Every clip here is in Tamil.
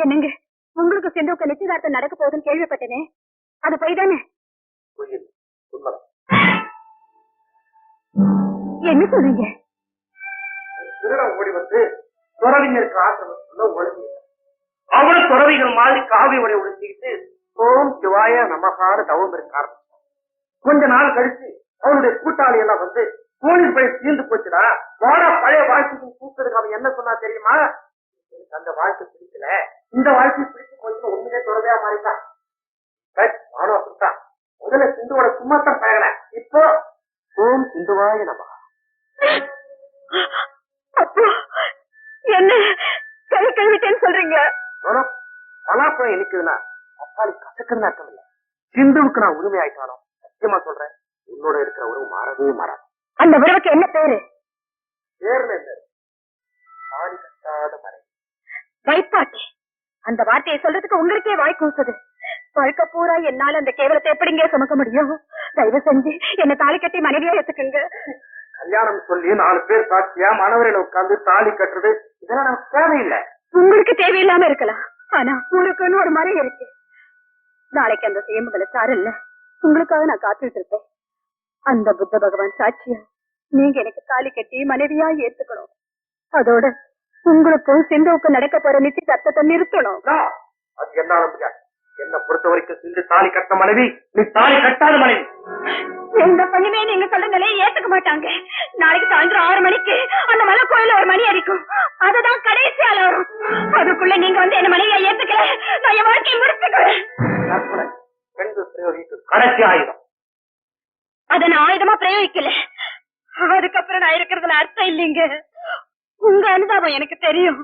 என்னங்க? உங்களுக்கு சிந்துவுக்கு நிச்சயதார்த்தம் நடக்க போகுதுன்னு கேள்விப்பட்டேனே. அது போய் தானே என்ன சொல்றீங்க? திருடம் ஓடி வந்து துறவிஞருக்கு ஆசிரமத்துல ஒழுங்கு அவனும் துறவிகள் மாதிரி காவி உடை உடுத்திக்கிட்டு ஓம் சிவாய நமகார தவம் இருக்க கொஞ்ச நாள் கழிச்சு அவனுடைய கூட்டாளி எல்லாம் வந்து கோயில் போய் தீர்ந்து போச்சுடா. வாடா பழைய வாழ்க்கைக்கு கூப்பிட்டதுக்கு அவன் என்ன சொன்னா தெரியுமா? அந்த வாழ்க்கை பிடிக்கல. இந்த வாழ்க்கை பிடிச்சு போச்சுன்னு உண்மையே துறவையா மாறிட்டான் நானும் அப்படித்தான். முதல்ல சிந்துவோட சும்மாத்தான் பழகின இப்போ ஓம் சிந்துவாய அப்போ என்ன கை கழுவிட்டேன்னு சொல்றீங்க? பலாப்பழம் இனிக்குதுன்னா அப்பாடி கசக்குன்னு அர்த்தம் இல்ல. சிந்துவுக்கு நான் உரிமை ஆயிட்டானோ சத்தியமா சொல்றேன் உன்னோட இருக்கிற உறவு மாறவே மாறாது. அந்த உறவுக்கு என்ன பேரு? பேர்ல கட்டாத மறை வைப்பாட்டி அந்த வார்த்தையை சொல்றதுக்கு உங்களுக்கே வாய் கூசுது. வாழ்க்கை பூரா என்னால அந்த கேவலத்தை எப்படிங்க சுமக்க முடியும்? தயவு செஞ்சு என்ன தாலி கட்டி மனைவியா எடுத்துக்கங்க கல்யாணம் சொல்லி நாலு பேர் சாட்சியா மணவரையில உட்கார்ந்து தாலி கட்டுறது இதெல்லாம் நமக்கு தேவையில்லை. உங்களுக்கு தேவையில்லாம இருக்கலாம். ஆனா உங்களுக்குன்னு ஒரு மறை இருக்கு. நாளைக்கு அந்த சேம்புகளை சார் இல்ல. உங்களுக்காக நான் காத்துட்டு இருப்பேன். அந்த புத்த பகவான் சாட்சியா நீங்க எனக்கு தாலி கட்டி மனைவியா ஏத்துக்கணும். அதோட உங்களுக்கும் சிந்துவுக்கும் நடக்க போற நிச்சயதார்த்தத்தை நிறுத்தணும். அது என்னால முடியாது என்ன பொறுத்த வரைக்கும் சிந்து தாலி கட்ட மனைவி நீ தாலி கட்டாத மனைவி. எந்த பண்ணுமே நீங்க சொல்றங்களே ஏத்துக்க மாட்டாங்க. நாளைக்கு சாயந்தரம் ஆறு மணிக்கு அந்த மலை கோயில ஒரு மணி அடிக்கும். அதுதான் கடைசி அலாரம் அதுக்குள்ள நீங்க வந்து என்ன மனைவியா ஏத்துக்கல? நான் என் வாழ்க்கையை பிரயோகிக்கும் கடைசி ஆயுதம். அத நான் ஆயுதமா பிரயோகிக்கல. அதுக்கப்புறம் நான் இருக்கிறதுல அர்த்தம் இல்லைங்க. உங்க அனுதாபம் எனக்கு தெரியும்.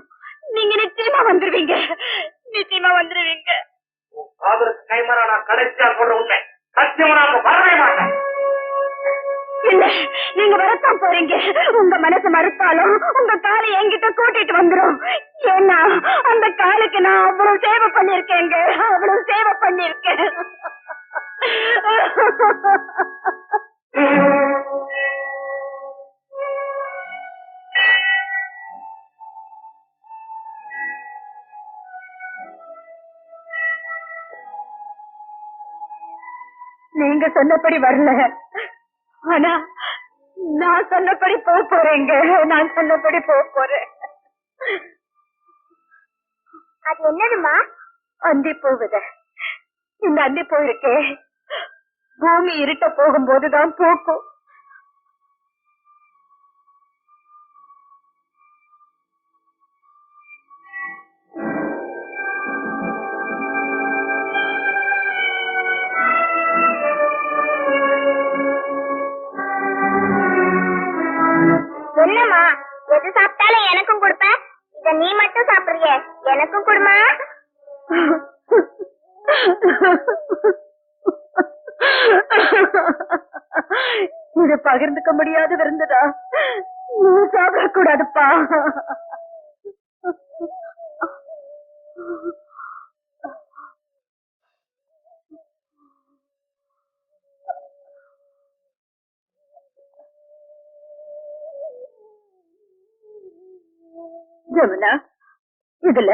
நீங்க நிச்சயமா வந்துருவீங்க. நிச்சயமா வந்துருவீங்க. காதலுக்கு கைமரா நான் கடைசியா சொல்ற உண்மை. சத்தியமா நான் வரவே மாட்டேன். இல்ல நீங்க வரத்தான் போறீங்க. உங்க மனசு மறுத்தாலும் உங்க காலை என்கிட்ட கூட்டிட்டு வந்துரும். ஏன்னா அந்த காலுக்கு நான் அவ்வளவு சேவை பண்ணிருக்கேங்க அவ்வளவு சேவை பண்ணிருக்கேன் நீங்க சொன்னபடி வரல. ஆனா நான் சொன்னபடி போக போறேங்க நான் சொன்னபடி போக போறேன் அது என்னதுமா அந்தி போகுத இந்த அந்தி போயிருக்கே பூமி இருட்ட போகும்போதுதான் போக்கும். ஒண்ணுமா எது சாப்பிட்டாலும் எனக்கும் கொடுப்ப? இத நீ மட்டும் சாப்பிடுறிய. எனக்கும் கொடுமா? இது பகிர்ந்துக்க முடியாத விருந்துடா நீ சாப்பிடக்கூடாதுப்பா. ஜமுனா இதுல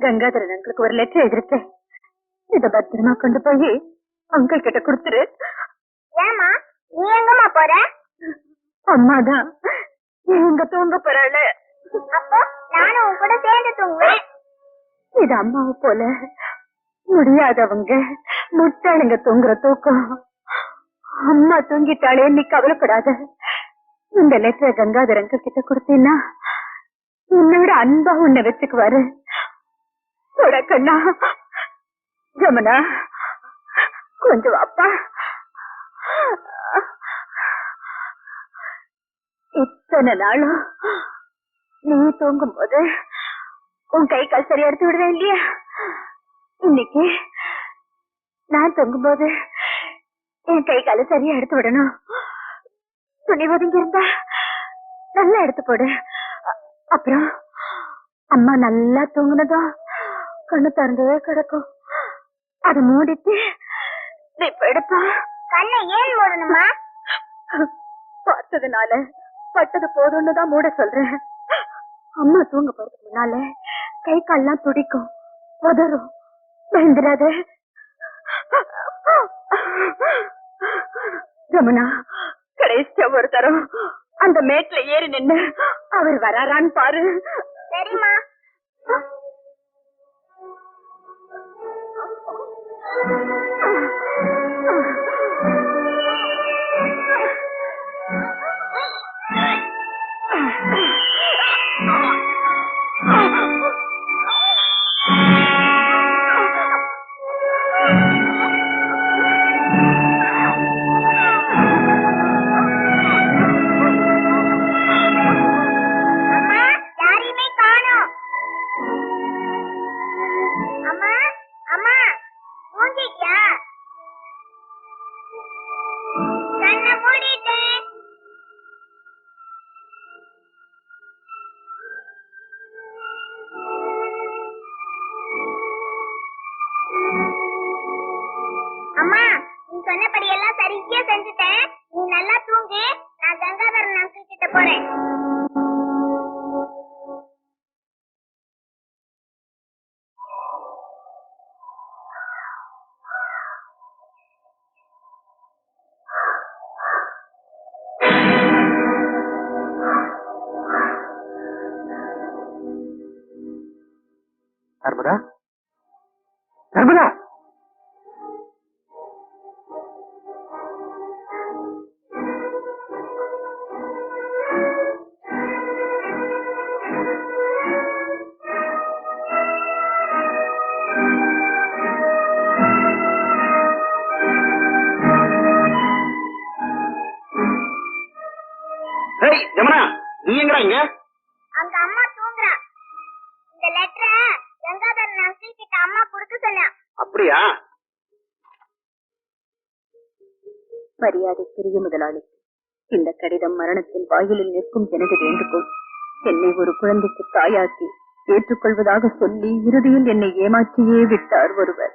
கங்காதரன் அங்கிளுக்கு ஒரு லெட்டர் எழுதிருக்கேன். இத பத்திரமா கொண்டு போய் அங்கிள் கிட்ட கொடுத்துரு. ஏமா நீ எங்கம்மா போற? அம்மாதான். எங்க தூங்க போறாளு? அப்போ நானும் உன் கூட சேர்ந்து தூங்குவேன். இது அம்மாவை போல முடியாதவங்க முட்டாளுங்க தூங்குற தூக்கம். அம்மா தூங்கிட்டாளே நீ கவலைப்படாத. இந்த லெட்டரை கங்காதரங்க கிட்ட கொடுத்தீன்னா உன்னை விட அன்பா உன்னை வச்சுக்குவாரு தொட ஜமுனா கொஞ்சம் அப்பா இத்தனை நாளும் நீ தூங்கும் போது உன் கை கால் சரியா எடுத்து விடுவேன் இல்லையா? இன்னைக்கு நான் தூங்கும் போது என் கை கால சரியா எடுத்து விடணும். துணி ஒதுங்கி இருந்தா நல்லா எடுத்து போடு. அப்புறம் அம்மா நல்லா தூங்குனதும் கண்ணு திறந்தே கிடக்கும். அதை மூடிட்டு எடுப்பா கண்ணை ஏன் மூடணுமா? பார்த்ததுனால பட்டது போதும்னு தான் மூட சொல்றேன். அம்மா தூங்க போறதுக்கு முன்னால கை கால்லாம் துடிக்கும். உதறும். பயந்துடாத. ரமணா கடைசியா ஒரு தரம் அந்த மேட்ல ஏறி நின்னு அவர் வராரான்னு பாரு. சரிம்மா. சரியா செஞ்சுட்டேன். நீ நல்லா தூங்கு. நான் கங்காதரன் அங்கிள் கிட்ட போறேன். நர்மதா கங்காதரன் அங்கிள் கிட்ட அம்மா கொடுக்க சொன்னா. அப்படியா? மரியாதைக்குரிய முதலாளி இந்த கடிதம் மரணத்தின் வாயிலில் நிற்கும் எனது வேண்டுகோள். என்னை ஒரு குழந்தைக்கு தாயாக்கி ஏற்றுக்கொள்வதாக சொல்லி இறுதியில் என்னை ஏமாற்றியே விட்டார் ஒருவர்.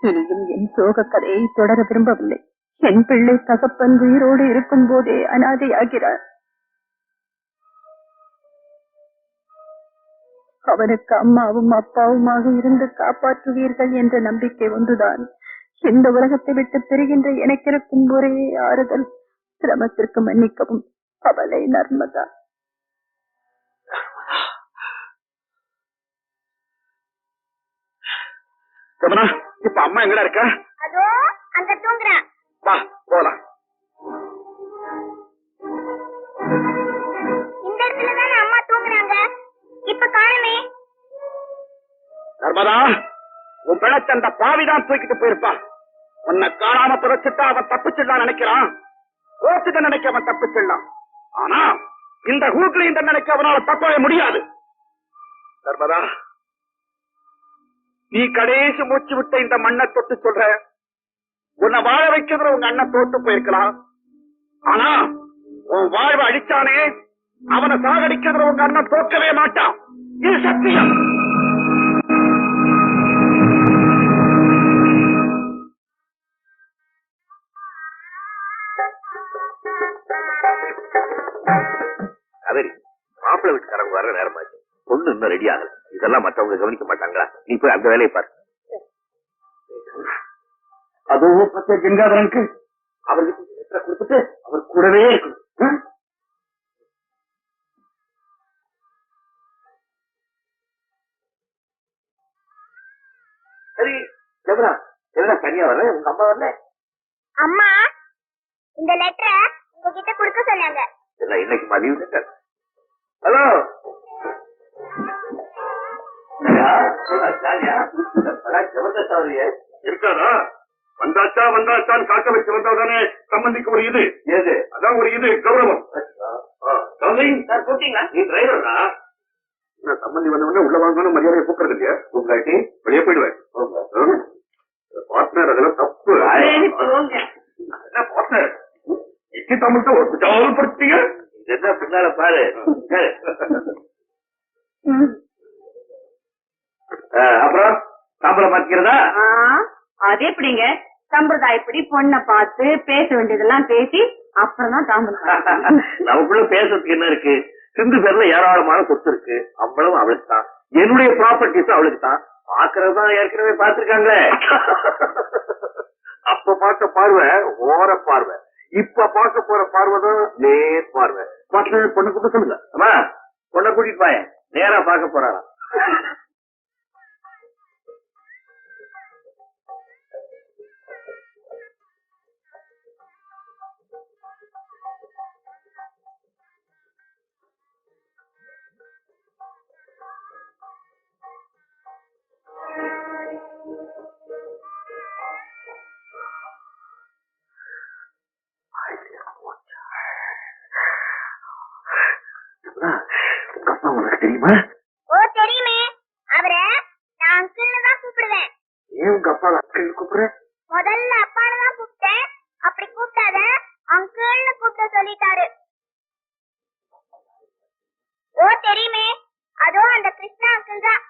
இனியும் என் சோக கதையை தொடர விரும்பவில்லை. என் பிள்ளை தகப்பன் உயிரோடு இருக்கும் போதே அனாதையாகிறார். அவனுக்கு அம்மாவும் அப்பாவுமாக இருந்து காப்பாற்றுவீர்கள் என்ற நம்பிக்கை ஒன்றுதான் இந்த உலகத்தை விட்டு பிரிகின்ற எனக்கிருக்கும் ஒரே ஆறுதல் சிரமத்திற்கு மன்னிக்கவும் அவளை நர்மதா. ஜமுனா இப்ப அம்மா எங்கடா இருக்கா? அதோ அங்க தூங்குறா. வா போலாம். இந்த இடத்துல தானே அம்மா தூங்குறாங்க? இப்ப காணுமே நர்மதா உன் பிழைச்ச அந்த பாவிதான் தூக்கிட்டு போயிருப்பான். உன்னை காணாம புதைச்சிட்டா அவன் தப்பிச்சிடலாம் நினைக்கிறான். கோச்சுட்டு நினைக்க அவன் தப்பிச்சிடலாம். ஆனா இந்த ஹூக்ல இந்த நினைக்க அவனால தப்பவே முடியாது. நர்மதா நீ கடைசி மூச்சு விட்ட இந்த மண்ணை தொட்டு சொல்ற. உன்னை வாழ வைக்கிறதுல உங்க அண்ணன் தோட்டு போயிருக்கலாம். ஆனா உன் வாழ்வை அழிச்சானே அவனை சாகடிக்கிறதுல உங்க அண்ணன் தோக்கவே மாட்டான். இது சத்தியம். காவேரி மாப்பிள்ளை வீட்டுக்காரங்க வர நேரமாச்சு. பொண்ணு இன்னும் ரெடி ஆகல. இதெல்லாம் மத்தவங்க கவனிக்க மாட்டாங்களா? நீ போய் அந்த வேலையை பாரு. அதுவும் பச்சை கங்காதரனுக்கு. அவருக்கு கொடுத்துட்டு அவர் கூடவே இருக்கணும். சரி ஜெபனா எதுனா தனியா வரல உங்க அம்மா வரல? அம்மா இந்த லெட்டரை உங்ககிட்ட கொடுக்க சொன்னாங்க. இல்ல இன்னைக்கு மதியம் லெட்டர் ஹலோ இருக்காதா? வந்தாச்சா வந்தாச்சான்னு காக்க வச்சு வந்தாதானே சம்பந்திக்கு ஒரு இது. ஏது அதான் ஒரு இது கௌரவம். சார் கூப்பிட்டீங்களா? நீ டிரைவரா சம்பந்தி வந்த உடனே உள்ள வாங்கணும் மரியாதையை கூப்பிடுறது இல்லையா உங்களாட்டி வெளியே போயிடுவேன். பார்ட்னர் அதெல்லாம் தப்பு. பார்ட்னர் இட்லி தமிழ் தான் ஒரு ஜாவல்படுத்தீங்க என்ன பின்னால பாரு. அப்புறம் சாம்பளம் மாத்திக்கிறதா அது எப்படிங்க? சம்பிரதாயப்படி பொண்ணை பார்த்து பேச வேண்டியதெல்லாம் பேசி அப்புறம் தான் தாம்பரம் நமக்குள்ள பேசுறதுக்கு என்ன இருக்கு? சிந்து பேர்ல ஏராளமான சொத்து இருக்கு. அவ்வளவு அவளுக்கு தான். என்னுடைய ப்ராப்பர்ட்டிஸ் அவளுக்கு தான். பாக்குறது தான் ஏற்கனவே பார்த்திருக்காங்களே. அப்ப பார்த்த பார்வை ஓர பார்வை. இப்ப பார்க்க போற பார்வை தான் நேர் பார்வை. பார்த்து பொண்ணு கூட்ட சொல்லுங்க. பொண்ணை கூட்டிட்டு பாயேன் நேரா பார்க்க போறாராம் முதல்ல அப்பால தான் கூப்பிட்டேன். அப்படி கூப்பிட்டாத அங்கிள்னு கூப்பிட்ட சொல்லிட்டாரு. ஓ தெரியுமே. அதுவும் அந்த கிருஷ்ணா அங்கிள் தான்.